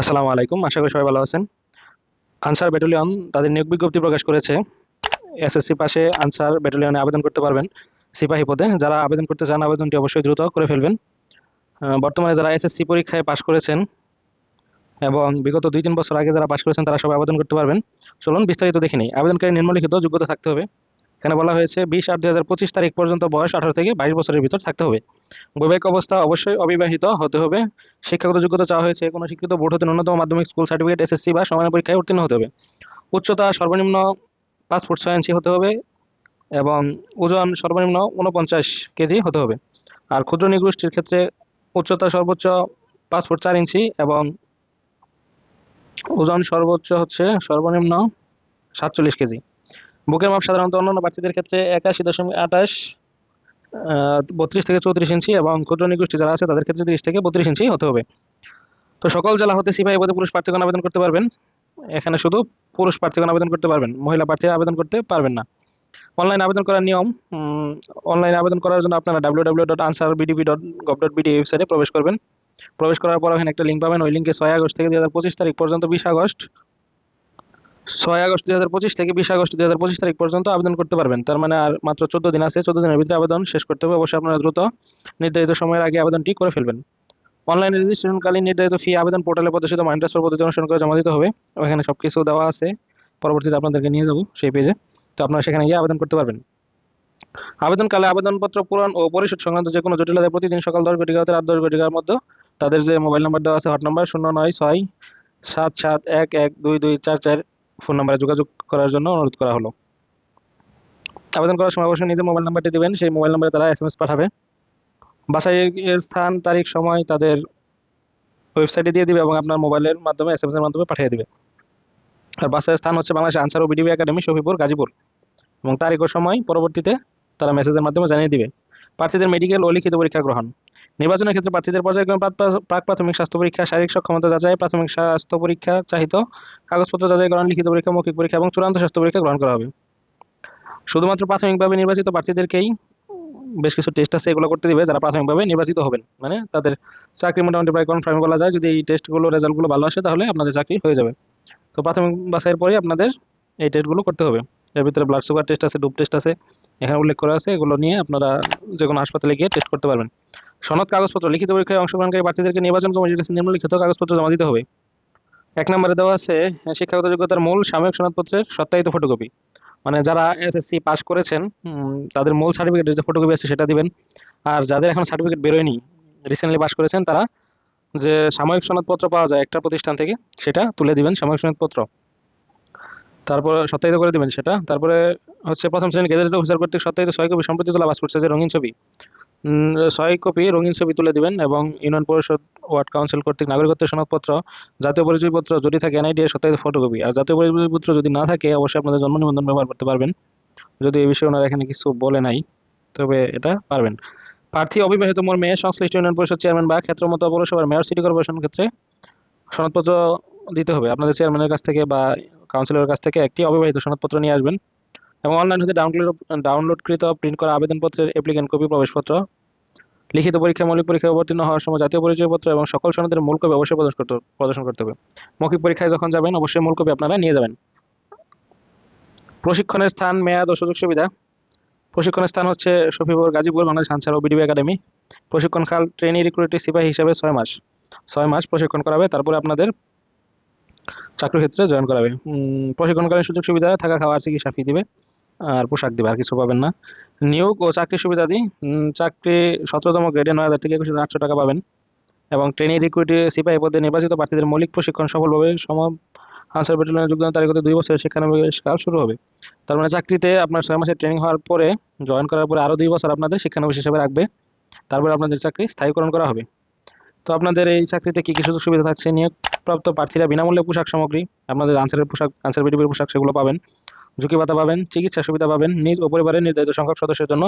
আসসালামু আলাইকুম, আশা করি সবাই ভালো আছেন। আনসার ব্যাটালিয়ন তাদের নিয়োগ বিজ্ঞপ্তি প্রকাশ করেছে। এসএসসি পাশে আনসার ব্যাটালিয়নে আবেদন করতে পারবেন সিপাহী পদে। যারা আবেদন করতে চান, আবেদনটি অবশ্যই দ্রুত করে ফেলবেন। বর্তমানে যারা এসএসসি পরীক্ষায় পাশ করেছেন এবং বিগত দুই তিন বছর আগে যারা পাশ করেছেন, তারা সবাই আবেদন করতে পারবেন। চলুন বিস্তারিত দেখে নিই। আবেদনকারী নিম্নলিখিত যোগ্যতা থাকতে হবে। এখানে বলা হয়েছে, বিশ আট দুই তারিখ পর্যন্ত বয়স আঠারো থেকে বাইশ বছরের ভিতর থাকতে হবে। বৈবাহিক অবস্থা অবশ্যই অবিবাহিত হতে হবে। শিক্ষাগত যোগ্যতা চাওয়া হয়েছে, কোনো শিক্ষিত বোর্ড হতে ন্যূনতম মাধ্যমিক স্কুল সার্টিফিকেট, এসএসসি বা সমান পরীক্ষায় উত্তীর্ণ হতে হবে। উচ্চতা সর্বনিম্ন পাঁচ ফুট ছয় ইঞ্চি হতে হবে এবং ওজন সর্বনিম্ন উনপঞ্চাশ কেজি হতে হবে। আর ক্ষুদ্র নিগোষ্ঠীর ক্ষেত্রে উচ্চতা সর্বোচ্চ পাঁচ ফুট চার ইঞ্চি এবং ওজন সর্বোচ্চ হচ্ছে সর্বনিম্ন সাতচল্লিশ কেজি। বুকের মাপ সাধারণত অন্যান্য প্রার্থীদের ক্ষেত্রে একাশি দশমিক আঠাশ বত্রিশ থেকে চৌত্রিশ ইঞ্চি এবং ক্ষুদ্র নিগোষ্ঠী যারা আছে তাদের ক্ষেত্রে তিরিশ থেকে বত্রিশ ইঞ্চি হতে হবে। তো সকল জেলা হতে সিপাহী পদে পুরুষ প্রার্থীগণ আবেদন করতে পারবেন। এখানে শুধু পুরুষ প্রার্থীগণ আবেদন করতে পারবেন, মহিলা প্রার্থীরা আবেদন করতে পারবেন না। অনলাইন আবেদন করার নিয়ম অনলাইন আবেদন করার জন্য আপনারা W W dot Ansar VDP dot gov dot BD ওয়েবসাইটে প্রবেশ করবেন। প্রবেশ করার পর ওখানে একটা লিঙ্ক পাবেন, ওই লিঙ্কে ছয় আগস্ট থেকে দু হাজার পঁচিশ তারিখ পর্যন্ত বিশ আগস্ট ছয় আগস্ট দুই হাজার পঁচিশ থেকে বিশ আগস্ট দুই হাজার পঁচিশ তারিখ পর্যন্ত আবেদন করতে পারবেন। তার মানে আর মাত্র চোদ্দ দিন আছে, চোদ্দ দিনের ভিতরে আবেদন শেষ করতে হবে। অবশ্যই আপনারা দ্রুত নির্ধারিত সময়ের আগে আবেদনটি করে ফেলবেন। অনলাইন রেজিস্ট্রেশনকালীন নির্ধারিত ফি আবেদন পোর্টালে প্রদর্শিত মাইন্ড ট্রান্সফার পদ্ধতি অনুসরণ করে জমা দিতে হবে। ওখানে সব কিছু দেওয়া আছে। পরবর্তীতে আপনাদেরকে নিয়ে যাব সেই পেজে তো আপনারা সেখানে গিয়ে আবেদন করতে পারবেন। আবেদনকালে আবেদনপত্র পূরণ ও পরিশোধ সংক্রান্ত যে কোনো জটিলতায় প্রতিদিন সকাল দশ ঘটিকা রাত দশ ঘটিকার মধ্যে তাদের যে মোবাইল নাম্বার দেওয়া আছে হট নাম্বার শূন্য নয় ছয় সাত সাত এক এক দুই দুই চার চার ফোন নাম্বারে যোগাযোগ করার জন্য অনুরোধ করা হলো। আবেদন করার সময় অবশ্যই নিজের মোবাইল নাম্বারটি দেবেন, সেই মোবাইল নাম্বারে তারা এস পাঠাবে। বাসাইয়ের স্থান, তারিখ, সময় তাদের ওয়েবসাইটে দিয়ে দিবে এবং আপনার মোবাইলের মাধ্যমে এস এর মাধ্যমে পাঠিয়ে দিবে। আর বাসার স্থান হচ্ছে বাংলাদেশ আনসার ও বিডিবি একাডেমি, শফিপুর, গাজীপুর। এবং তারিখ ও সময় পরবর্তীতে তারা মেসেজের মাধ্যমে জানিয়ে দিবে। প্রার্থীদের মেডিকেল ও লিখিত পরীক্ষা গ্রহণ। নির্বাচনের ক্ষেত্রে প্রার্থীদের পর্যায়ক্রমে প্রাক- প্রাথমিক স্বাস্থ্য পরীক্ষা, শারীরিক সক্ষমতা যাচাই, প্রাথমিক স্বাস্থ্য পরীক্ষা চাহিত, কাগজপত্র যাচাইকরণ লিখিত পরীক্ষা, মৌখিক পরীক্ষা এবং চূড়ান্ত স্বাস্থ্য পরীক্ষা গ্রহণ করা হবে। শুধুমাত্র প্রাথমিকভাবে নির্বাচিত প্রার্থীদেরকেই বেশ কিছু টেস্ট আছে, এগুলো করতে দিবে, যারা প্রাথমিকভাবে নির্বাচিত হবেন। মানে তাদের চাকরি মোটামুটি প্রায় কনফার্ম করা যায়, যদি এই টেস্টগুলো রেজাল্টগুলো ভালো আসে, তাহলে আপনাদের চাকরি হয়ে যাবে। তো প্রাথমিক বাছাইয়ের পরে আপনাদের এই টেস্টগুলো করতে হবে। এর ভিতরে ব্লাড সুগার টেস্ট আছে ডুপ টেস্ট আছে, এখানে উল্লেখ করা আছে, এগুলো নিয়ে আপনারা যে কোনো হাসপাতালে গিয়ে টেস্ট করতে পারবেন। সনদ, কাগজপত্র, লিখিত পরীক্ষায় অংশগ্রহণকারী প্রার্থীদেরকে নির্বাচন কমিটির কাছে নিম্নলিখিত কাগজপত্র জমা দিতে হবে। এক নম্বরে দেওয়া আছে শিক্ষাগত যোগ্যতার মূল সাময়িক সনদপত্রের সত্যায়িত ফটোকপি মানে যারা এসএসসি পাস করেছেন তাদের মূল সার্টিফিকেটের যে ফটোকপি আছে সেটা দিবেন। আর যাদের এখন সার্টিফিকেট বেরোয়নি রিসেন্টলি পাস করেছেন, তারা যে সাময়িক সনদপত্র পাওয়া যায় একটা প্রতিষ্ঠান থেকে, সেটা তুলে দিবেন সাময়িক সনদপত্র। তারপর সত্যায়িত করে দিবেন সেটা। তারপরে হচ্ছে প্রথম শ্রেণির গেজেটেড অফিসার কর্তৃক সত্যায়িত ছয় কপি সম্প্রতি তোলা পাসপোর্ট সাইজের রঙিন ছবি। ছয় কপি রঙিন ছবি তুলে দিবেন এবং ইউনিয়ন পরিষদ ওয়ার্ড কাউন্সিল কর্তৃক নাগরিকত্বের সনদপত্র জাতীয় পরিচয়পত্র যদি থাকে এনআইডি এর সত্যায়িত ফটোকপি, আর জাতীয় পরিচয়পত্র যদি না থাকে অবশ্যই আপনাদের জন্ম নিবন্ধন ব্যবহার করতে পারবেন। যদি এই বিষয়ে ওনারা এখানে কিছু বলে নাই, তবে এটা পারবেন। প্রার্থী অবিবাহিত মোর মেয়ে, সংশ্লিষ্ট ইউনিয়ন পরিষদ চেয়ারম্যান বা ক্ষেত্রমতো পৌরসভার মেয়র, সিটি কর্পোরেশন ক্ষেত্রে সনদপত্র দিতে হবে। আপনাদের চেয়ারম্যানের কাছ থেকে বা কাউন্সিলরের কাছ থেকে একটি অবিবাহিত সনদপত্র নিয়ে আসবেন। এবং অনলাইন হতে ডাউনলোড ডাউনলোডকৃত প্রিন্ট করা আবেদনপত্রের অ্যাপ্লিকেন্ট কপি প্রবেশপত্র, লিখিত পরীক্ষা, মৌলিক পরীক্ষায় অবতীর্ণ হওয়ার সময় জাতীয় পরিচয়পত্র এবং সকল সনদের মূল কপি অবশ্যই প্রদর্শন করতে প্রদর্শন করতে হবে। মৌখিক পরীক্ষায় যখন যাবেন, অবশ্যই মূল কপি আপনারা নিয়ে যাবেন। প্রশিক্ষণের স্থান, মেয়াদ ও সুযোগ সুবিধা। প্রশিক্ষণের স্থান হচ্ছে শফিপুর গাজীপুর, বাংলাদেশ আনসার ও বিডিবি একাডেমি। প্রশিক্ষণ কাল ট্রেনি রিক্রুটিভ সিপাহী হিসাবে ছয় মাস। ছয় মাস প্রশিক্ষণ করাবে, তারপরে আপনাদের চাকরি ক্ষেত্রে জয়েন করাবে। প্রশিক্ষণকালীন সুযোগ সুবিধা, থাকা খাওয়া, চিকিৎসা ফি দিবে। আর পোশাক দিবে, আর কিছু পাবেন না। নিয়োগ ও চাকরি সুবিধাদি চাকরি সতেরোতম গ্রেডে নয় হাজার থেকে একুশ হাজার আটশো টাকা পাবেন। এবং ট্রেনি রিক্রুটি সিপাহী পদে নির্বাচিত প্রার্থীদের মৌলিক প্রশিক্ষণ সফলভাবে সম আনসার ব্যাটালিয়নের যোগদান তারিখ হতে দুই বছরের শিক্ষানবিশকাল শুরু হবে। তার মানে চাকরিতে আপনার ছয় মাসের ট্রেনিং হওয়ার পরে, জয়েন করার পরে আরও দুই বছর আপনাদের শিক্ষানবিশ হিসেবে রাখবে। তারপরে আপনাদের চাকরি স্থায়ীকরণ করা হবে। তো আপনাদের এই চাকরিতে কী কী সুযোগ সুবিধা থাকছে? নিয়োগপ্রাপ্ত প্রার্থীরা বিনামূল্যে পোশাক সামগ্রী, আপনাদের আনসারের পোশাক, আনসার বিডিবির পোশাক সেগুলো পাবেন। ঝুঁকি ভাতা পাবেন, চিকিৎসা সুবিধা পাবেন, নিজ ও পরিবারের নির্ধারিত সংখ্যক সদস্যের জন্য।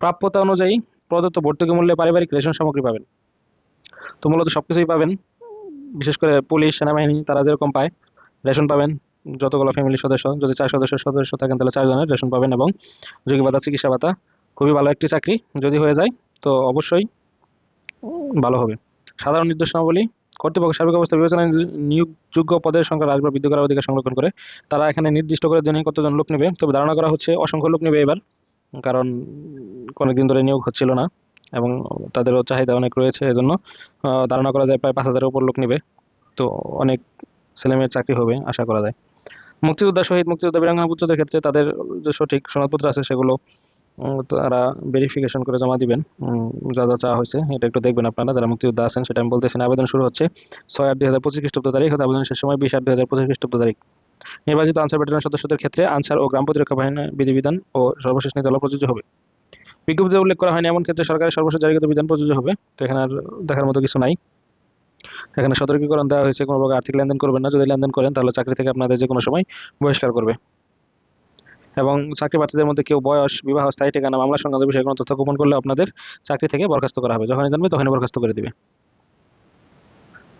প্রাপ্যতা অনুযায়ী প্রদত্ত ভর্তুকি মূল্যে পারিবারিক রেশন সামগ্রী পাবেন। তো মূলত সব কিছুই পাবেন। বিশেষ করে পুলিশ, সেনাবাহিনী, তারা যেরকম পায়, রেশন পাবেন। যতগুলো ফ্যামিলি সদস্য, যদি চার সদস্য সদস্য থাকেন, তাহলে চারজনের রেশন পাবেন এবং ঝুঁকি ভাতা চিকিৎসা ভাতা, খুবই ভালো একটি চাকরি যদি হয়ে যায়, তো অবশ্যই ভালো হবে। সাধারণ নির্দেশনাবলী কর্তৃপক্ষ সার্বিক অবস্থা বিবেচনায় নিয়োগযোগ্য পদের সংখ্যা হ্রাস বা বৃদ্ধি করার অধিকার সংরক্ষণ করে। তারা এখানে নির্দিষ্ট করে জন্য কতজন লোক নেবে, তবে ধারণা করা হচ্ছে অসংখ্য লোক নেবে এবার, কারণ অনেকদিন ধরে নিয়োগ হচ্ছিল না এবং তাদেরও চাহিদা অনেক রয়েছে এজন্য ধারণা করা যায় প্রায় পাঁচ হাজারের উপর লোক নেবে। তো অনেক ছেলেমেয়ের চাকরি হবে আশা করা যায়। মুক্তিযোদ্ধা শহীদ মুক্তিযোদ্ধা বীরাঙ্গনা পুত্রদের ক্ষেত্রে তাদের যে সঠিক সনদপত্র আছে সেগুলো তারা ভেরিফিকেশন করে জমা দিবেন। যা যা চাওয়া হয়েছে, এটা একটু দেখবেন আপনারা, যারা মুক্তিযোদ্ধা আছেন, সেটা আমি বলতেছি আবেদন শুরু হচ্ছে ছয় আট দুই হাজার পঁচিশ খ্রিস্টাব্দ তারিখ হতে আবেদন শেষ সময় বিশ আট দুই হাজার পঁচিশ খ্রিস্টাব্দ তারিখ। নির্বাচিত আনসার ব্যাটালিয়ন সদস্যদের ক্ষেত্রে আনসার ও গ্রাম প্রতিরক্ষা বাহিনীর বিধিবিধান ও সর্বশেষ নীতি প্রযোজ্য হবে। বিজ্ঞপ্তিতে উল্লেখ করা হয়নি, এমন ক্ষেত্রে সরকারের সর্বশেষ জারিগত বিধান প্রযোজ্য হবে। তো এখানে আর দেখার মতো কিছু নাই। এখানে সতর্কীকরণ দেওয়া হয়েছে, কোনো প্রকার আর্থিক লেনদেন করবেন না। যদি লেনদেন করেন, তাহলে চাকরি থেকে আপনাদের যে কোনো সময় বহিষ্কার করবে। এবং চাকরি প্রার্থীদের মধ্যে কেউ বয়স, বিবাহ, স্থায়ী ঠিকানা, মামলা সংক্রান্ত বিষয়ে কোনো তথ্য গোপন করলে আপনাদের চাকরি থেকে বরখাস্ত করা হবে। যখনই জানবে তখনই বরখাস্ত করে দেবে।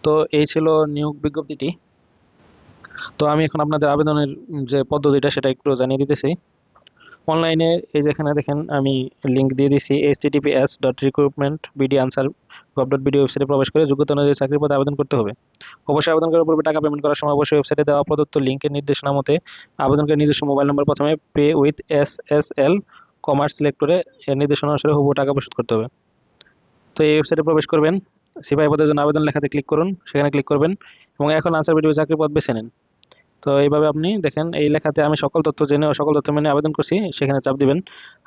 তো এই ছিল নিয়োগ বিজ্ঞপ্তিটি। তো আমি এখন আপনাদের আবেদনের যে পদ্ধতিটা সেটা একটু জানিয়ে দিতেছি। অনলাইনে এই যেখানে দেখেন আমি লিঙ্ক দিয়ে দিছি H TTP S dot recruitment BD Ansar gov dot BD ওয়েবসাইটে প্রবেশ করে যোগ্যতা অনুযায়ী চাকরির পদে আবেদন করতে হবে। অবশ্যই আবেদন করার পূর্বে টাকা পেমেন্ট করার সময় অবশ্যই ওয়েবসাইটে দেওয়া প্রদত্ত লিঙ্কের নির্দেশনা মতে আবেদনকারী নিজস্ব মোবাইল নম্বর প্রথমে pay with S S L Commerz select করে এর নির্দেশনা অনুসারে হুবহু টাকা পরিশোধ করতে হবে। তো এই ওয়েবসাইটে প্রবেশ করবেন, সিপাহী পদের জন্য আবেদন লেখাতে ক্লিক করুন, সেখানে ক্লিক করবেন এবং এখন আনসার ভিডিও চাকরি পদ বেছে নেন। তো এইভাবে আপনি দেখেন, এই লেখাতে আমি সকল তথ্য জেনে ও সকল তথ্য মেনে আবেদন করছি, সেখানে চাপ দিবেন।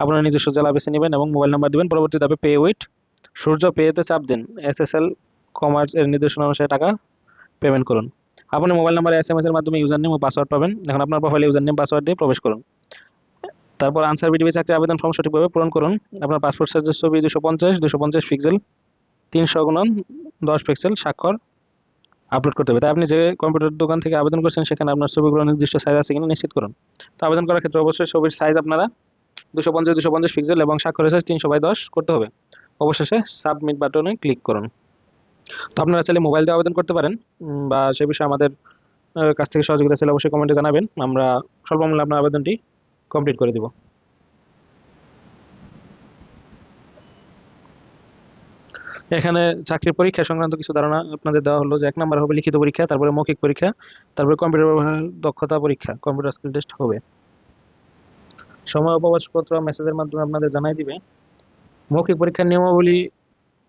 আপনার নিজস্ব জেলা বেছে নেবেন এবং মোবাইল নাম্বার দিবেন, পরবর্তী ধাপে পে উইট সূর্য পেতে চাপ দিন। এসএসএল কমার্স এর নির্দেশনা অনুসারে টাকা পেমেন্ট করুন। আপনি মোবাইল নাম্বারে এস এম এস এর মাধ্যমে ইউজার নেম ও পাসওয়ার্ড পাবেন। এখন আপনার প্রোফাইলে ইউজার নেম পাসওয়ার্ড দিয়ে প্রবেশ করুন। তারপর আনসার বিডিবি চাকরি আবেদন ফর্ম সঠিকভাবে পূরণ করুন। আপনার পাসপোর্ট সাইজের ছবি দুশো পঞ্চাশ দুশো পঞ্চাশ পিক্সেল তিনশো গুণন দশ পিক্সেল স্বাক্ষর। আপলোড করতে হবে। তাই আপনি যে কম্পিউটার দোকান থেকে আবেদন করছেন, সেখানে আপনার ছবিগুলো নির্দিষ্ট সাইজ আছে কিনা নিশ্চিত করুন। তো আবেদন করার ক্ষেত্রে অবশ্যই ছবির সাইজ আপনারা দুশো পঞ্চাশ দুশো পঞ্চাশ পিক্সেল এবং স্বাক্ষরের সাইজ তিনশো বাই দশ করতে হবে। অবশেষে সাবমিট বাটনে ক্লিক করুন। তো আপনারা চাইলে মোবাইল দিয়ে আবেদন করতে পারেন বা সে বিষয়ে আমাদের কাছ থেকে সহযোগিতা চাইলে অবশ্যই কমেন্টে জানাবেন। আমরা স্বল্প আপনার আবেদনটি কমপ্লিট করে দিব। এখানে চাকরির পরীক্ষা সংক্রান্ত কিছু ধারণা আপনাদের দেওয়া হলো যে এক নম্বর হবে লিখিত পরীক্ষা, তারপরে মৌখিক পরীক্ষা, তারপরে কম্পিউটার ব্যবহারের দক্ষতা পরীক্ষা কম্পিউটার স্কিল টেস্ট হবে। সময় উপবাসপত্র মেসেজের মাধ্যমে আপনাদের জানাই দিবে। মৌখিক পরীক্ষার নিয়মাবলী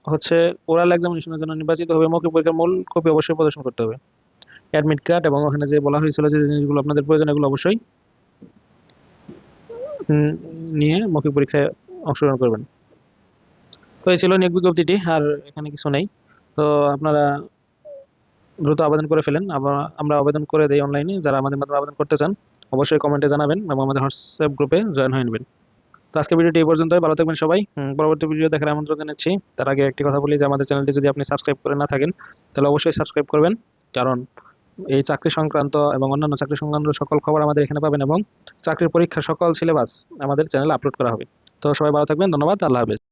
হচ্ছে ওরাল এক্সামিনেশনের জন্য নির্বাচিত হবে। মৌখিক পরীক্ষার মূল কপি অবশ্যই প্রদর্শন করতে হবে। অ্যাডমিট কার্ড এবং ওখানে যে বলা হয়েছিল যে জিনিসগুলো আপনাদের প্রয়োজন, এগুলো অবশ্যই নিয়ে মৌখিক পরীক্ষায় অংশগ্রহণ করবেন। তো এই ছিল নিয়োগ বিজ্ঞপ্তিটি আর এখানে কিছু নেই। তো আপনারা দ্রুত আবেদন করে ফেলেন। আবার আমরা আবেদন করে দেই অনলাইনে যারা আমাদের মাধ্যমে আবেদন করতে চান, অবশ্যই কমেন্টে জানাবেন এবং আমাদের হোয়াটসঅ্যাপ গ্রুপে জয়েন হয়ে নেবেন। তো আজকে ভিডিওটি এই পর্যন্তই। ভালো থাকবেন সবাই। পরবর্তী ভিডিও দেখার আমন্ত্রণ জানাচ্ছি। তার আগে একটি কথা বলি যে, আমাদের চ্যানেলটি যদি আপনি সাবস্ক্রাইব করে না থাকেন, তাহলে অবশ্যই সাবস্ক্রাইব করবেন। কারণ এই চাকরি সংক্রান্ত এবং অন্যান্য চাকরি সংক্রান্ত সকল খবর আমাদের এখানে পাবেন এবং চাকরির পরীক্ষা সকল সিলেবাস আমাদের চ্যানেলে আপলোড করা হবে। তো সবাই ভালো থাকবেন। ধন্যবাদ। আল্লাহ হাফেজ।